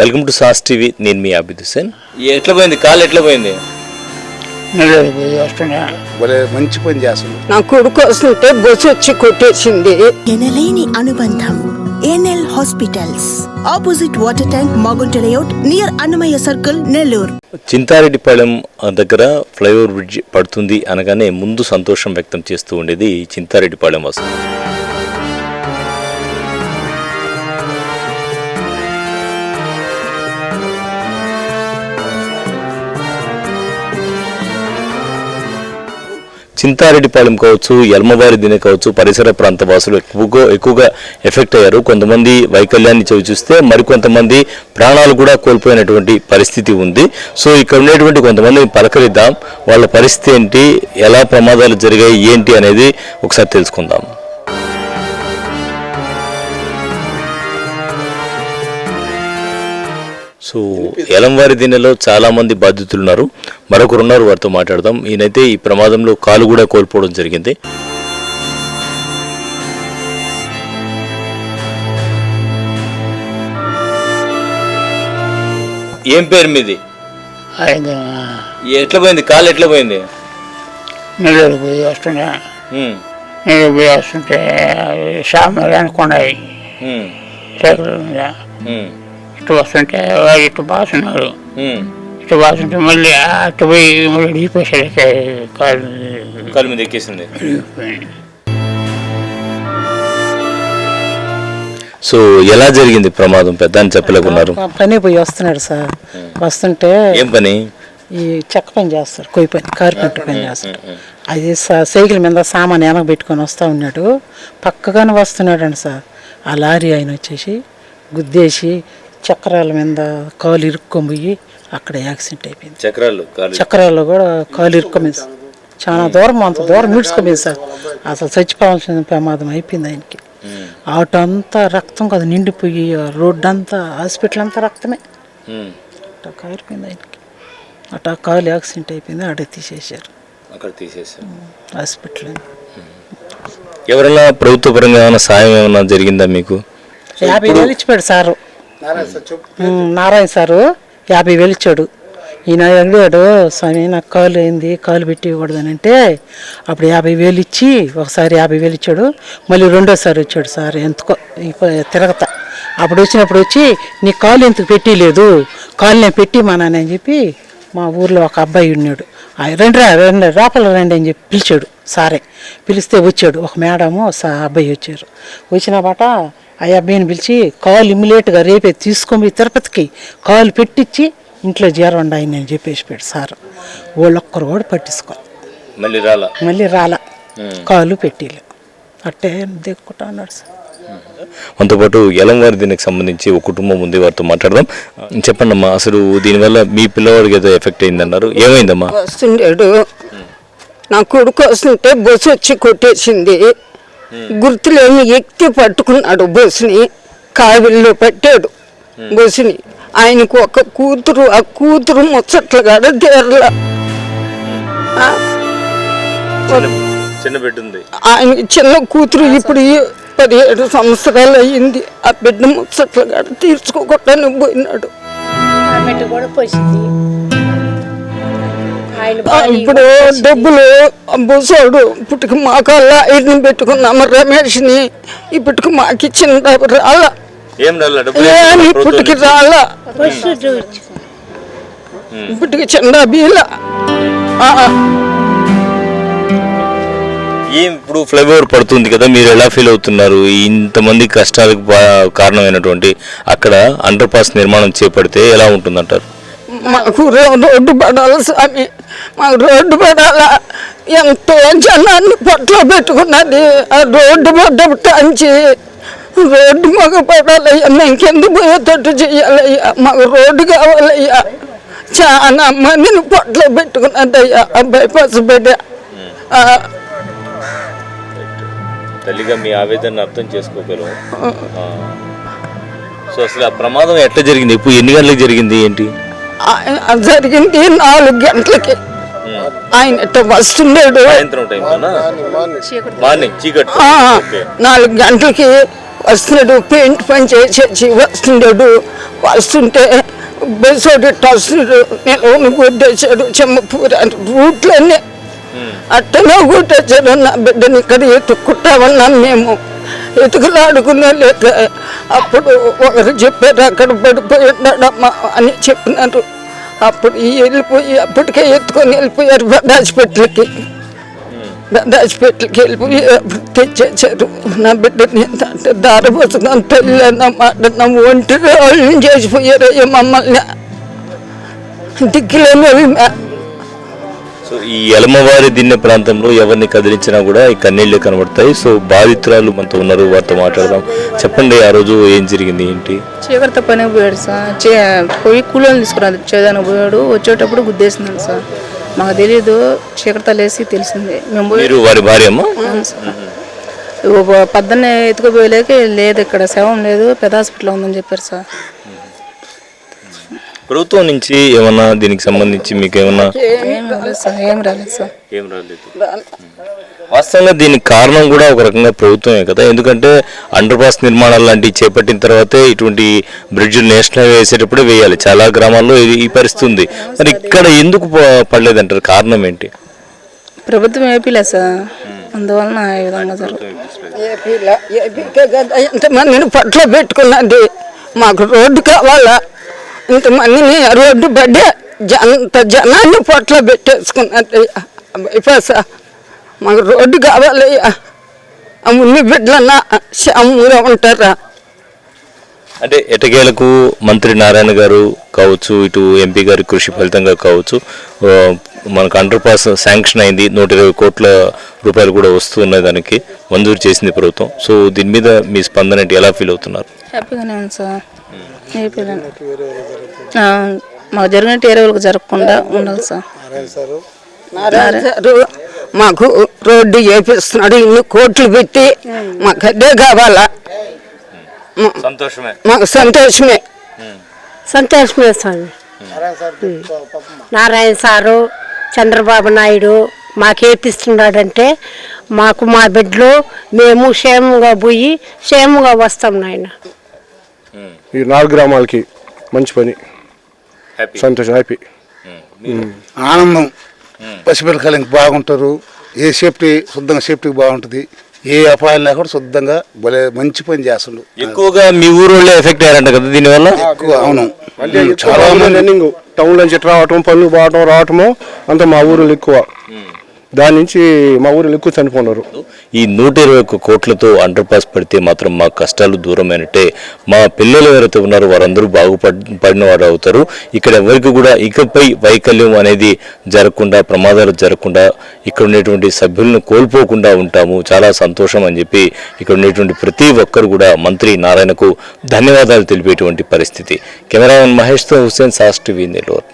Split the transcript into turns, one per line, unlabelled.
Welcome to sauce TV. నేను మీ అభిద్ హుసేన్ ఎట్లా పోయింది? కాలు ఎట్లా పోయింది?
మంచి పని చేస్తున్నాడు
నా కొడుకు వస్తుంటే బస్సు వచ్చి కొట్టేసింది.
ఎనలేని అనుబంధం NL hospitals. Opposite water tank Magunta layout near Annamayya circle Nellore.
Chintareddypalem దగ్గర ఫ్లైఓవర్ బ్రిడ్జ్ పడుతుంది అనగానే ముందు సంతోషం వ్యక్తం చేస్తూ ఉండేది చింతారెడ్డిపాళెం వాసులు. చింతారెడ్డిపాలెం కావచ్చు ఎల్మవారి దిన కావచ్చు పరిసర ప్రాంత వాసులు ఎక్కువగా ఎక్కువగా ఎఫెక్ట్ అయ్యారు. కొంతమంది వైకల్యాన్ని చవి చూస్తే మరికొంతమంది ప్రాణాలు కూడా కోల్పోయినటువంటి పరిస్థితి ఉంది. సో ఇక్కడ ఉండేటువంటి కొంతమంది పలకరిద్దాం. వాళ్ళ పరిస్థితి ఏంటి? ఎలా ప్రమాదాలు జరిగాయి? ఏంటి అనేది ఒకసారి తెలుసుకుందాం. సో ఎలంవారి దినెలో చాలా మంది బాధితులు ఉన్నారు మరొకరు ఉన్నారు వారితో మాట్లాడదాం. ఈయనైతే ఈ ప్రమాదంలో కాలు కూడా కోల్పోవడం జరిగింది. ఏం పేరు మీది? ఎట్లా పోయింది? కాలు ఎట్లా పోయింది?
నెల్లూరు పోయి నెల్లూరు పోయి వస్తుంటే సామాన్లు అనుకున్నాయి సైకిల్ మీద. ఇటు వస్తుంటే వాడు ఇటు బాసున్నారు. ఇటు బాసుంటే మళ్ళీ అటు పోయి మళ్ళీ ఢీపేసరికి కాలు
కాలు మీద ఎక్కేసింది. సో ఎలా జరిగింది ప్రమాదం? పెద్ద అని చెప్పలేకున్నారు.
పని పోయి వస్తున్నాడు సార్. వస్తుంటే
ఏం పని?
ఈ చెక్క పని చేస్తాడు కొయ్యి పని కార్పెంటర్ పని చేస్తాడు. అది సైకిల్ మీద సామాన్ వెనక పెట్టుకొని వస్తూ ఉన్నాడు. పక్కగానే వస్తున్నాడు అండి సార్. ఆ లారీ ఆయన వచ్చేసి గుద్దేసి చక్రాల మీద కాలు ఇరుక్కొని పోయి అక్కడ యాక్సిడెంట్ అయిపోయింది.
చక్రాలు
చక్రాల్లో కూడా కాలు ఇరుక్కోమింది సార్ చాలా దూరం అంత దూరం మిడ్చుకోమింది సార్. అసలు చచ్చిపోవాల్సిన ప్రమాదం అయిపోయింది ఆయనకి. ఆటో అంతా రక్తం కదా నిండిపోయి రోడ్డు అంతా హాస్పిటల్ అంతా రక్తమే. అట్టా కాలిపోయింది ఆయనకి. అట్టా కాలు యాక్సిడెంట్ అయిపోయింది ఆడే తీసేశారు.
అక్కడ తీసేసారు
హాస్పిటల్
ఎవరైనా ప్రభుత్వ పరంగా ఏమైనా సాయం ఏమైనా జరిగిందా మీకు?
యాభై వేలు ఇచ్చిపోయాడు సారు. నారాయణ సారు యాభై వేలు ఇచ్చాడు. ఈయన అడిగాడు స్వామి నాకు కాలు అయింది కాలు పెట్టి ఇవ్వకూడదని అంటే అప్పుడు యాభై వేలు ఇచ్చి ఒకసారి యాభై వేలు ఇచ్చాడు. మళ్ళీ రెండోసారి వచ్చాడు సార్ ఎందుకో తిరగతా తిరగత. అప్పుడు వచ్చినప్పుడు వచ్చి నీ కాలు ఎందుకు పెట్టిలేదు? కాలు నేను పెట్టి మా నాన్న అని చెప్పి మా ఊర్లో ఒక అబ్బాయి ఉన్నాడు. ఆ రెండు రా రండి లోపల రండి అని చెప్పి పిలిచాడు సారే. పిలిస్తే వచ్చాడు. ఒక మేడము అబ్బాయి వచ్చారు. వచ్చిన బాట ఆ అబ్బాయిని పిలిచి కాలు ఇమ్మీడియట్గా రేపే తీసుకొని పోయి తిరుపతికి కాలు పెట్టించి ఇంట్లో చేరండి ఆయన అని చెప్పేసి పెట్టు సార్. వాళ్ళొక్కరు కూడా పట్టించుకోవాలి
మళ్ళీ రాలా?
మళ్ళీ రాల. కాలు పెట్టిలే. అట్టే దిక్కుంటా అన్నాడు సార్.
మనతో పాటు ఎలంవారి దీనికి సంబంధించి ఒక కుటుంబం ఉంది వారితో మాట్లాడదాం. చెప్పండి అమ్మా అసలు దీనివల్ల మీ పిల్లవాడికి ఏదో ఎఫెక్ట్ అయిందన్నారు. ఏమైందమ్మా?
వస్తుండేడు. నా కొడుకు వస్తుంటే బస్సు వచ్చి కొట్టేసింది. గుర్తులేని ఎక్కి పట్టుకున్నాడు బస్సుని కావిల్లో పెట్టాడు బస్సుని. ఆయనకు ఒక కూతురు ఆ కూతురు ముచ్చట్లు కాడ తీరల
చిన్న బిడ్డ ఉంది
ఆయన చిన్న కూతురు ఇప్పుడు పదిహేడు సంవత్సరాలు అయ్యింది. ఆ బిడ్డ ముచ్చట్లు కాడ తీర్చుకోకుండా పోయినాడు
కూడా పోసింది.
ఇప్పుడు డబ్బులు బుసోడు ఇప్పటికి మాకల్లా ఐదుని పెట్టుకున్నాము రమేష్ని ఇప్పటికి మాకు ఇచ్చిన రాలా.
ఏం
ఇప్పటికి
చూచి
ఇప్పటికి చిన్న బీల.
ఏం ఇప్పుడు ఫ్లైఓవర్ పడుతుంది కదా మీరు ఎలా ఫీల్ అవుతున్నారు? ఇంతమంది కష్టాలకు కారణమైనటువంటి అక్కడ అండర్ పాస్ నిర్మాణం చేపడితే ఎలా ఉంటుందంటారు?
మాకు రోడ్డు పడాలి స్వామి. మాకు రోడ్డు పడాలా ఎంతో జనాన్ని పొట్టలో పెట్టుకున్నది. ఆ రోడ్డు పడ్డటాంచి రోడ్డు మాకు పడాలయ్యా ఇంకెందుకు పోయేటట్టు చెయ్యాలయ్యా? మాకు రోడ్డు కావాలయ్యా. చాలా మందిని పొట్టలో పెట్టుకున్నదయ్యా బైపాస్ బిడ్డ
తల్లిగా మీ ఆవేదన అర్థం చేసుకోగలం సో అసలు ఆ ప్రమాదం ఎట్లా జరిగింది? ఇప్పుడు ఎన్ని గంటలకు జరిగింది ఏంటి?
జరిగింది నాలుగు గంటలకి. ఆయన
ఓకే.
నాలుగు గంటలకి వస్తున్నాడు పెయింట్ పని చేసేసి వస్తున్నాడు వస్తుంటే బస్సోడు వస్తున్నాడు నేను గుడ్డేశాడు చెమ్మపూర రూట్లన్నీ. అట్టనే గుడ్డేశాడు నా బిడ్డని ఇక్కడ ఎత్తుకుంటామన్నాం మేము. ఎతుకులాడుకునే లేక అప్పుడు ఒకరు చెప్పారు అక్కడ పడిపోయి ఉన్నాడమ్మా అని చెప్పినారు. అప్పుడు ఈ వెళ్ళిపోయి అప్పటికే ఎత్తుకొని వెళ్ళిపోయారు హాస్పిటల్కి హాస్పిటల్కి వెళ్ళిపోయి అప్పుడు తెచ్చేసారు నా బిడ్డని అంటే దారపోతున్నాను తల్లి అన్న మాట నా ఒంటి వాళ్ళని చేసిపోయారు మమ్మల్ని. దిక్కులేని.
సో ఈ ఎలమవారి దిన్నె ప్రాంతంలో ఎవరిని కదిలించినా కూడా ఈ కన్నీళ్ళే కనబడతాయి. సో బాధితురాలు మనతో ఉన్నారు. వారితో మాట్లాడదాం. చెప్పండి ఆ రోజు ఏం జరిగింది ఏంటి?
చీకటితో పని పోయాడు సార్. చే పోయి కూలీలు తీసుకురాదు చేదానికి పోయాడు. వచ్చేటప్పుడు గుద్దేసినాడు సార్. మాకు తెలియదు చీకటితో లేసి తెలిసింది. మేము
వారి భార్య
పద్దన్నే ఎత్తుకుపోయలేక లేదు. ఇక్కడ శవం లేదు. పెద్ద హాస్పిటల్ ఉందని చెప్పారు సార్.
ప్రభుత్వం నుంచి ఏమన్నా దీనికి సంబంధించి మీకు ఏమన్నా
ఏం రాలేదు సార్ ఏం రాలేదు సార్.
ఏం రాలేదు. వాస్తవంగా దీనికి కారణం కూడా ఒక రకంగా ప్రభుత్వమే కదా. ఎందుకంటే అండర్ పాస్ నిర్మాణాలు లాంటివి చేపట్టిన తర్వాతే ఇటువంటి బ్రిడ్జ్ నేషనల్ హైవే వేసేటప్పుడే వేయాలి. చాలా గ్రామాల్లో ఇది ఈ పరిస్థితి ఉంది. మరి ఇక్కడ ఎందుకు ప- పడలేదంటారు? కారణం ఏంటి?
ప్రభుత్వం ఏపీలే సార్. అందువలన ఈ విధంగా జరుగుతుంది
ఏపీలో ఏపీకే కదా. ఎంతమందిని పట్ల పెట్టుకున్నది? మాకు రోడ్డు కావాలా? ఇంతమందిని రోడ్డు పడ్డే అంత జనాన్ని పొట్ల పెట్టేసుకున్నట్టయ్యా బైపాస్ మాకు రోడ్డు కావాలయ్యా. ఆ మున్ని బిడ్డలన్నా శ్యామూగా ఉంటారా?
అంటే ఎటకేలకు మంత్రి నారాయణ గారు కావచ్చు ఇటు ఎంపీ గారి కృషి ఫలితంగా కావచ్చు మనకు అండర్ పాస్ శాంక్షన్ అయింది నూట ఇరవై కోట్ల రూపాయలు కూడా వస్తున్నాయి దానికి మంజూరు చేసింది ప్రభుత్వం. సో దీని మీద మీ స్పందన ఏంటి? ఎలా ఫీల్ అవుతున్నారు?
హ్యాపీగానే ఉంది సార్. మాకు జరిగినట్టు వేరే వాళ్ళకి జరగకుండా ఉండాలి సార్.
మాకు రోడ్డు వేపిస్తున్నాడు ఇన్ని కోట్లు పెట్టి మాకు అదే కావాలా?
సంతోషమే.
మాకు సంతోషమే.
సంతోషమే స్వామి. నారాయణ సారు చంద్రబాబు నాయుడు మాకు ఏపిస్తున్నాడంటే మాకు మా బిడ్డలు మేము క్షేమంగా పోయి క్షేమంగా వస్తాం నాయన.
ఈ నాలుగు గ్రామాలకి మంచి పని. సంతోషం హ్యాపీ
ఆనందం. పసిపిల్లకాయలు బాగుంటారు. ఏ సేఫ్టీ శుద్ధంగా సేఫ్టీ బాగుంటుంది. ఏ అపాయం లేకుండా శుద్ధంగా భలే మంచి పని చేస్తుండ్రు
ఎక్కువగా మీ ఊరోళ్ళే ఎఫెక్ట్ అయ్యారంట కదా దీనివల్ల?
ఎక్కువ అవును. చాలా మంది.
రన్నింగ్. టౌన్ నుంచి రావటం పనులు పోవటం రావటము అంతా మా ఊరిలో ఎక్కువ. దాని నుంచి మా ఊరిలో ఎక్కువ చనిపోయినారు
ఈ నూట ఇరవై ఒక్క కోట్లతో అండర్ పాస్ పడితే మాత్రం మా కష్టాలు దూరమైనట్టే. మా పిల్లలు ఎవరైతే ఉన్నారో వారందరూ బాగుపడి పడిన వారు అవుతారు. ఇక్కడ ఎవరికి కూడా ఇకపై వైకల్యం అనేది జరగకుండా ప్రమాదాలు జరగకుండా ఇక్కడ ఉండేటువంటి సభ్యులను కోల్పోకుండా ఉంటాము. చాలా సంతోషం అని చెప్పి ఇక్కడ ఉండేటువంటి ప్రతి ఒక్కరు కూడా మంత్రి నారాయణకు ధన్యవాదాలు తెలిపేటువంటి పరిస్థితి. కెమెరామెన్ మహేష్తో హుస్సేన్ సాస్ టీవీ నెల్లూరు.